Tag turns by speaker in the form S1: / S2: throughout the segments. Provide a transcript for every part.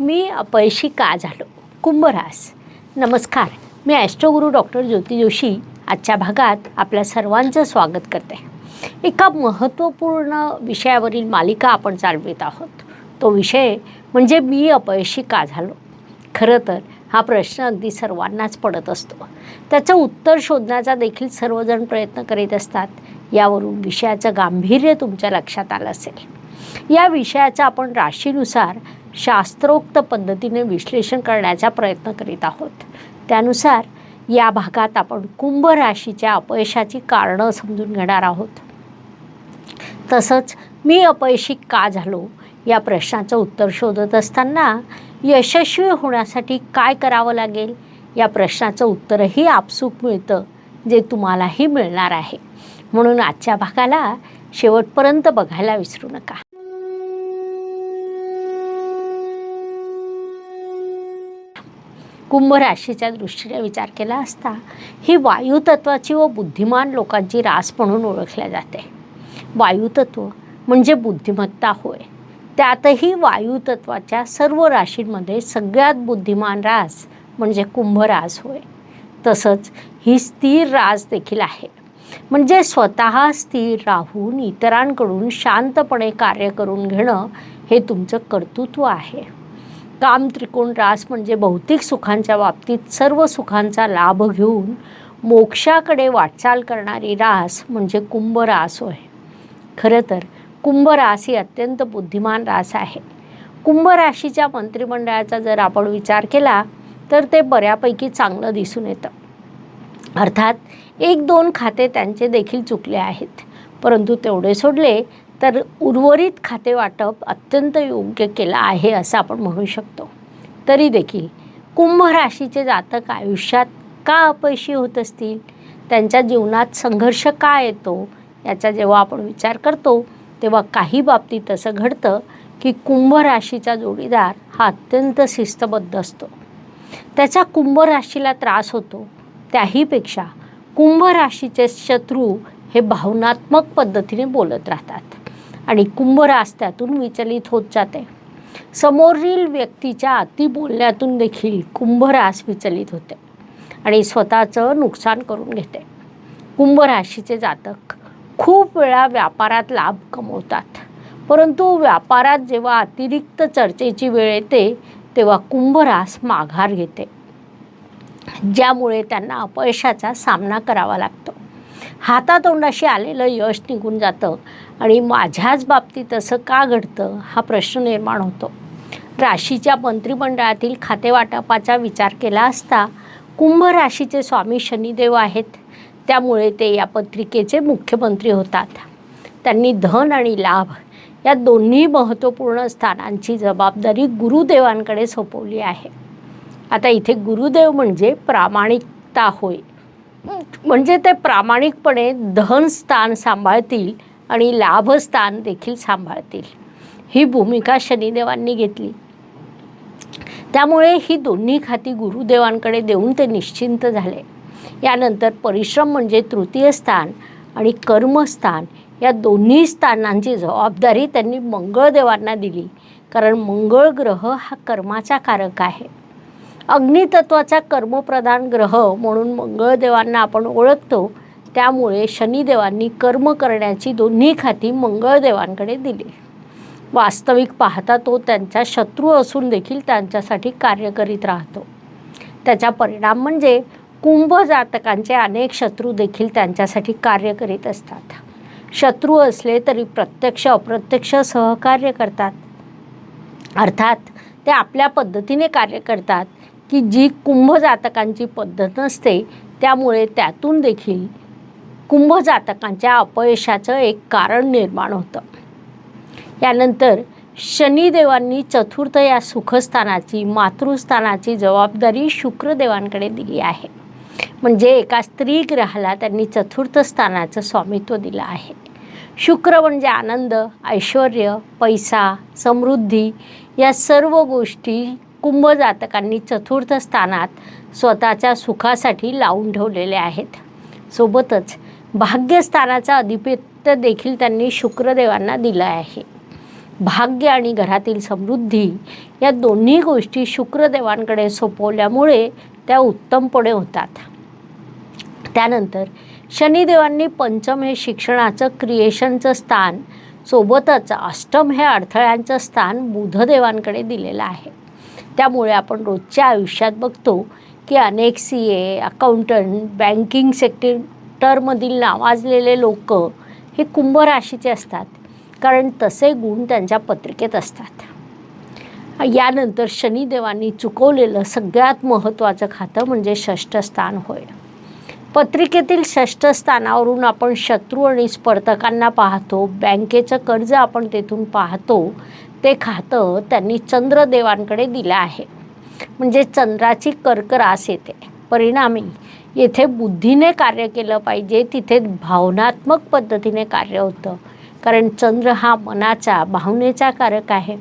S1: मी अपयशी का झालो? कुंभरास नमस्कार. मी ॲस्ट्रोगुरू डॉक्टर ज्योती जोशी. आजच्या भागात आपल्या सर्वांचं स्वागत करते. एका महत्त्वपूर्ण विषयावरील मालिका आपण चालवित आहोत. तो विषय म्हणजे मी अपयशी का झालो? खरं तर हा प्रश्न अगदी सर्वांनाच पडत असतो. त्याचं उत्तर शोधण्याचा देखील सर्वजण प्रयत्न करीत असतात. यावरून विषयाचं गांभीर्य तुमच्या लक्षात आलं असेल. या विषयाचं आपण राशीनुसार शास्त्रोक्त पद्धतीने विश्लेषण करण्याचा प्रयत्न करीत आहोत. त्यानुसार या भागात आपण कुंभ राशीच्या अपयशाची कारणं समजून घेणार आहोत. तसंच मी अपयशी का झालो या प्रश्नाचं उत्तर शोधत असताना यशस्वी होण्यासाठी काय करावं लागेल? या प्रश्नाचं उत्तरही आपसूक मिळतं जे तुम्हालाही मिळणार आहे. म्हणून आजच्या भागाला शेवटपर्यंत बघायला विसरू नका. कुंभ राशीच्या दृष्टीने विचार केला असता ही वायुतत्वाची व बुद्धिमान लोकांची रास म्हणून ओळखल्या जाते. वायुतत्व म्हणजे बुद्धिमत्ता होय. त्यातही वायुतत्वाच्या सर्व राशींमध्ये सगळ्यात बुद्धिमान रास म्हणजे कुंभरास होय. तसंच ही स्थिर रास देखील आहे. म्हणजे स्वतः स्थिर राहून इतरांकडून शांतपणे कार्य करून घेणं हे तुमचं कर्तृत्व आहे. काम त्रिकोण रास म्हणजे भौतिक सुखांच्या बाबतीत सर्व सुखांचा लाभ घेऊन मोक्षाकडे वाटचाल करणारी रास म्हणजे कुंभरास होय. खरं तर कुंभ रास ही अत्यंत बुद्धिमान रास आहे. कुंभ राशीच्या मंत्रिमंडळाचा जर आपण विचार केला तर ते बऱ्यापैकी चांगलं दिसून येतं. अर्थात एक दोन खाते त्यांचे देखील चुकले आहेत. परंतु तेवढे सोडले तर उर्वरित खाते वाटप अत्यंत योग्य केलं आहे असं आपण म्हणू शकतो. तरी देखील कुंभ राशीचे जातक आयुष्यात का अपयशी होत असतील? त्यांच्या जीवनात संघर्ष का येतो? याचा जेव्हा आपण विचार करतो तेव्हा काही बाबतीत असं घडतं की कुंभ राशीचा जोडीदार हा अत्यंत शिस्तबद्ध असतो. त्याचा कुंभ राशीला त्रास होतो. त्याहीपेक्षा कुंभ राशीचे शत्रू हे भावनात्मक पद्धतीने बोलत राहतात. आणि कुंभ रास त्यातून विचलित होत जाते. समोरील व्यक्तीच्या अति बोलण्यातून देखील कुंभ रास विचलित होते आणि स्वतःचं नुकसान करून घेते. कुंभ राशीचे जातक खूप वेळा व्यापारात लाभ कमवतात. परंतु व्यापारात जेव्हा अतिरिक्त चर्चेची वेळ येते तेव्हा कुंभरास माघार घेते. ज्यामुळे त्यांना अपयशाचा सामना करावा लागतो. हातातोंडाशी आलेलं यश निघून जातं आणि माझ्याच बाबतीत असं का घडतं हा प्रश्न निर्माण होतो. राशीच्या मंत्रिमंडळातील खातेवाटपाचा विचार केला असता कुंभ राशीचे स्वामी शनिदेव आहेत. त्यामुळे ते या पत्रिकेचे मुख्यमंत्री होतात. त्यांनी धन आणि लाभ या दोन्ही महत्त्वपूर्ण स्थानांची जबाबदारी गुरुदेवांकडे सोपवली आहे. आता इथे गुरुदेव म्हणजे प्रामाणिकता होय. म्हणजे ते प्रामाणिकपणे धन स्थान सांभाळतील आणि लाभस्थान देखील सांभाळतील. ही भूमिका शनिदेवांनी घेतली. त्यामुळे ही दोन्ही खाती गुरुदेवांकडे देऊन ते निश्चिंत झाले. यानंतर परिश्रम म्हणजे तृतीय स्थान आणि कर्मस्थान या दोन्ही स्थानांची जबाबदारी त्यांनी मंगळदेवांना दिली. कारण मंगळ ग्रह हा कर्माचा कारक आहे. अग्नितत्वाचा कर्मप्रधान ग्रह म्हणून मंगळदेवांना आपण ओळखतो. त्यामुळे शनिदेवांनी कर्म करण्याची दोन्ही खाती मंगळदेवांकडे दिली. वास्तविक पाहता तो त्यांचा शत्रू असून देखील त्यांच्यासाठी कार्य करीत राहतो. त्याचा परिणाम म्हणजे कुंभ जातकांचे अनेक शत्रू देखील त्यांच्यासाठी कार्य करीत असतात. शत्रू असले तरी प्रत्यक्ष अप्रत्यक्ष सहकार्य करतात. अर्थात ते आपल्या पद्धतीने कार्य करतात. की जी कुंभजातकांची पद्धत नसते त्यामुळे त्यातून देखील कुंभजातकांच्या अपयशाचं एक कारण निर्माण होतं. यानंतर शनिदेवांनी चतुर्थ या सुखस्थानाची मातृस्थानाची जबाबदारी शुक्रदेवांकडे दिली आहे. म्हणजे एका स्त्री ग्रहाला त्यांनी चतुर्थ स्थानाचं स्वामित्व दिलं आहे. शुक्र म्हणजे आनंद ऐश्वर पैसा समृद्धी या सर्व गोष्टी कुंभ जातकांनी चतुर्थ स्थानात स्वतःच्या सुखासाठी लावून ठेवलेले आहेत. सोबतच भाग्यस्थानाचा अधिपत्य देखील त्यांनी शुक्रदेवांना दिलं आहे. भाग्य आणि घरातील समृद्धी या दोन्ही गोष्टी शुक्रदेवांकडे सोपवल्यामुळे त्या उत्तमपणे होतात. त्यानंतर शनिदेवांनी पंचम हे शिक्षणाचं क्रिएशनचं स्थान सोबतच अष्टम हे अडथळ्यांचं स्थान बुधदेवांकडे दिलेलं आहे. त्यामुळे आपण रोजच्या आयुष्यात बघतो की अनेक सी ए अकाउंटंट बँकिंग सेक्टरमधील नावाजलेले लोक हे कुंभ राशीचे असतात. कारण तसे गुण त्यांच्या पत्रिकेत असतात. यानंतर शनिदेवांनी चुकवलेलं सगळ्यात महत्त्वाचं खातं म्हणजे षष्ठ स्थान होय. पत्रिकेतील षष्ठ स्थानावरून आपण शत्रू आणि स्पर्धकांना पाहतो. बँकेचं कर्ज आपण तेथून पाहतो. ते खातं त्यांनी चंद्रदेवांकडे दिलं आहे. म्हणजे चंद्राची कर्करास येते. परिणामी येथे बुद्धीने कार्य केलं पाहिजे. तिथे भावनात्मक पद्धतीने कार्य होतं. कारण चंद्र हा मनाचा भावनेचा कारक आहे.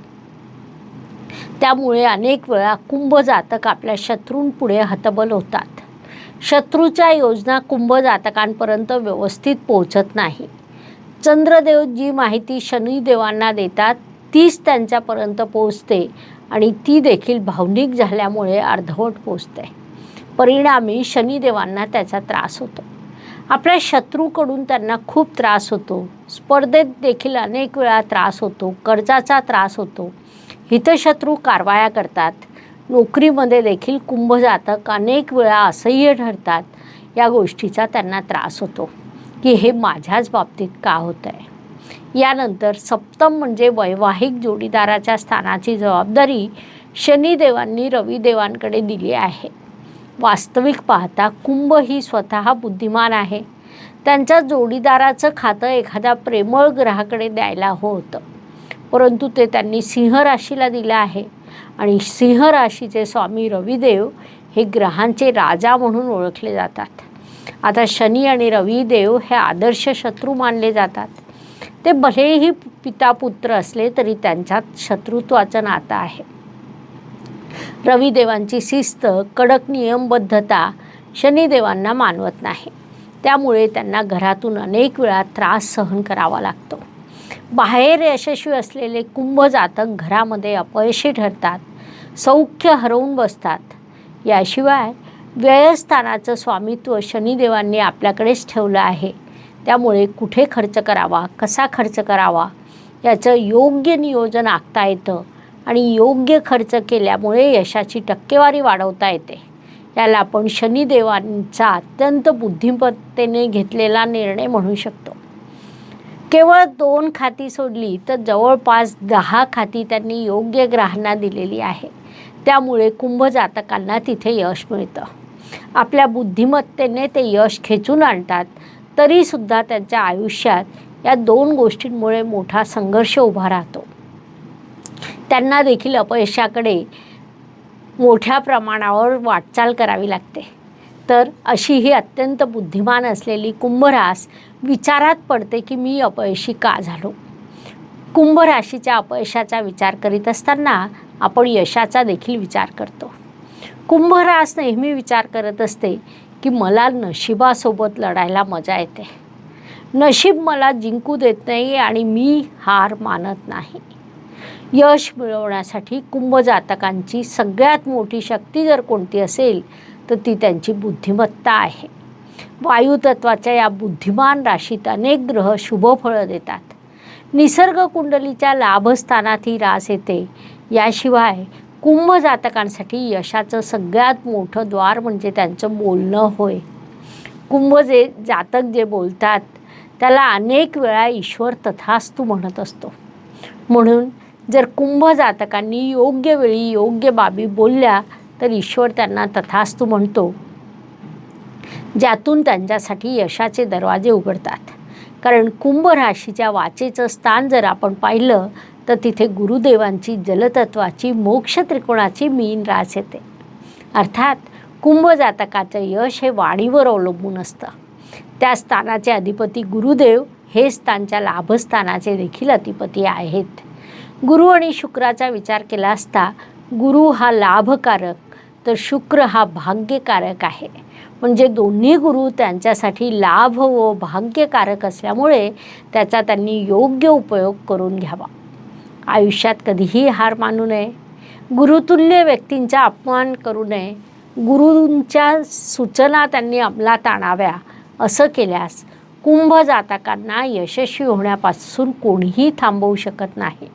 S1: त्यामुळे अनेक वेळा कुंभ जातक आपल्या शत्रूंपुढे हतबल होतात. शत्रूच्या योजना कुंभ जातकांपर्यंत व्यवस्थित पोहोचत नाही. चंद्रदेव जी माहिती शनिदेवांना देतात तीच त्यांच्यापर्यंत पोचते आणि ती देखील भावनिक झाल्यामुळे अर्धवट पोचते परिणामी शनिदेवांना त्याचा त्रास होतो. आपल्या शत्रूकडून त्यांना खूप त्रास होतो. स्पर्धेत देखील अनेक वेळा त्रास होतो कर्जाचा त्रास होतो. हितशत्रू कारवाया करतात. नोकरीमध्ये देखील कुंभ जातक अनेक वेळा असह्य ठरतात. या गोष्टीचा त्यांना त्रास होतो. की हे माझ्याच बाबतीत का होतं आहे यानंतर सप्तम म्हणजे वैवाहिक जोडीदाराच्या स्थानाची जबाबदारी शनिदेवांनी रविदेवांकडे दिली आहे. वास्तविक पाहता कुंभ ही स्वतः बुद्धिमान आहे. त्यांच्या जोडीदाराचं खातं एखाद्या प्रेमळ ग्रहाकडे द्यायला होतं. परंतु ते त्यांनी सिंह राशीला दिलं आहे. आणि सिंह राशीचे स्वामी रविदेव हे ग्रहांचे राजा म्हणून ओळखले जातात. आता शनी आणि रविदेव हे आदर्श शत्रू मानले जातात. ते भलेही पिता पुत्र असले तरी त्यांच्यात शत्रुत्वाचं नातं आहे. रविदेवांची शिस्त कडक नियमबद्धता शनिदेवांना मानवत नाही. त्यामुळे त्यांना घरातून अनेक वेळा त्रास सहन करावा लागतो. बाहेर यशस्वी असलेले कुंभ जातक घरामध्ये अपयशी ठरतात सौख्य हरवून बसतात. याशिवाय व्ययस्थानाचं स्वामित्व शनिदेवांनी आपल्याकडेच ठेवलं आहे. त्यामुळे कुठे खर्च करावा कसा खर्च करावा याचं योग्य नियोजन आखता येतं आणि योग्य खर्च केल्यामुळे यशाची टक्केवारी वाढवता येते. याला आपण शनिदेवांचा अत्यंत बुद्धिमत्तेने घेतलेला निर्णय म्हणू शकतो. केवळ दोन खाती सोडली तर जवळपास दहा खाती त्यांनी योग्य ग्रहांना दिलेली आहे. त्यामुळे कुंभ जातकांना तिथे यश मिळतं. आपल्या बुद्धिमत्तेने ते यश खेचून आणतात तरीसुद्धा त्यांच्या आयुष्यात या दोन गोष्टींमुळे मोठा संघर्ष उभा राहतो. त्यांना देखील अपयशाकडे मोठ्या प्रमाणावर वाटचाल करावी लागते. तर अशी ही अत्यंत बुद्धिमान असलेली कुंभरास विचारात पडते की मी अपयशी का झालो? कुंभ राशीच्या अपयशाचा विचार करीत असताना आपण यशाचा देखील विचार करतो. कुंभरास नेहमी विचार करत असते की मला नशिबासोबत लढायला मजा येते. नशीब मला जिंकू देत नाही आणि मी हार मानत नाही. यश मिळवण्यासाठी कुंभ जातकांची सगळ्यात मोठी शक्ती जर कोणती असेल तर ती त्यांची बुद्धिमत्ता आहे. वायुतत्वाच्या या बुद्धिमान राशीत अनेक ग्रह शुभफळं देतात. निसर्ग कुंडलीच्या लाभस्थानात ही रास येते. याशिवाय कुंभ जातकांसाठी यशाचं सगळ्यात मोठं द्वार म्हणजे त्यांचं बोलणं होय. कुंभ जे जातक जे बोलतात त्याला अनेक वेळा ईश्वर तथास्तू म्हणत असतो. म्हणून जर कुंभ जातकांनी योग्य वेळी योग्य बाबी बोलल्या तर ईश्वर त्यांना तथास्तू म्हणतो ज्यातून त्यांच्यासाठी यशाचे दरवाजे उघडतात. कारण कुंभ राशीच्या वाचेचं स्थान जर आपण पाहिलं तर तिथे गुरुदेवांची जलतत्वाची मोक्ष त्रिकोणाची मीन रास येते. अर्थात कुंभ जातकाचं यश हे वाणीवर अवलंबून असतं. त्या स्थानाचे अधिपती गुरुदेव हे स्थानच्या लाभस्थानाचे देखील अधिपती आहेत. गुरु आणि शुक्राचा विचार केला असता गुरु हा लाभकारक तर शुक्र हा भाग्यकारक आहे. म्हणजे दोन्ही गुरु त्यांच्यासाठी लाभ व भाग्यकारक असल्यामुळे त्याचा त्यांनी योग्य उपयोग करून घ्यावा. आयुष्यात कधीही हार मानू नये. गुरुतुल्य व्यक्तींचा अपमान करू नये. गुरूंच्या सूचना त्यांनी अंमलात आणाव्या असं केल्यास कुंभ जातकांना यशस्वी होण्यापासून कोणीही थांबवू शकत नाही.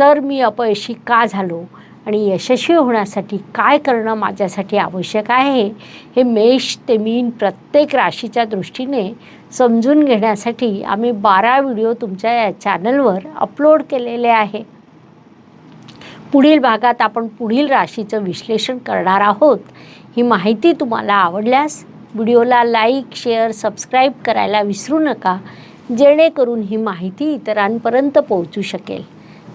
S1: तर मी अपयशी का झालो? आणि यशस्वी होण्यासाठी काय करणं माझ्यासाठी आवश्यक आहे हे मेष ते मीन प्रत्येक राशीच्या दृष्टीने समजून घेण्यासाठी आम्ही बारा व्हिडिओ तुमच्या या चॅनलवर अपलोड केलेले आहे. पुढील भागात आपण पुढील राशीचं विश्लेषण करणार आहोत. ही माहिती तुम्हाला आवडल्यास व्हिडिओला लाईक शेअर सबस्क्राईब करायला विसरू नका जेणेकरून ही माहिती इतरांपर्यंत पोहोचू शकेल.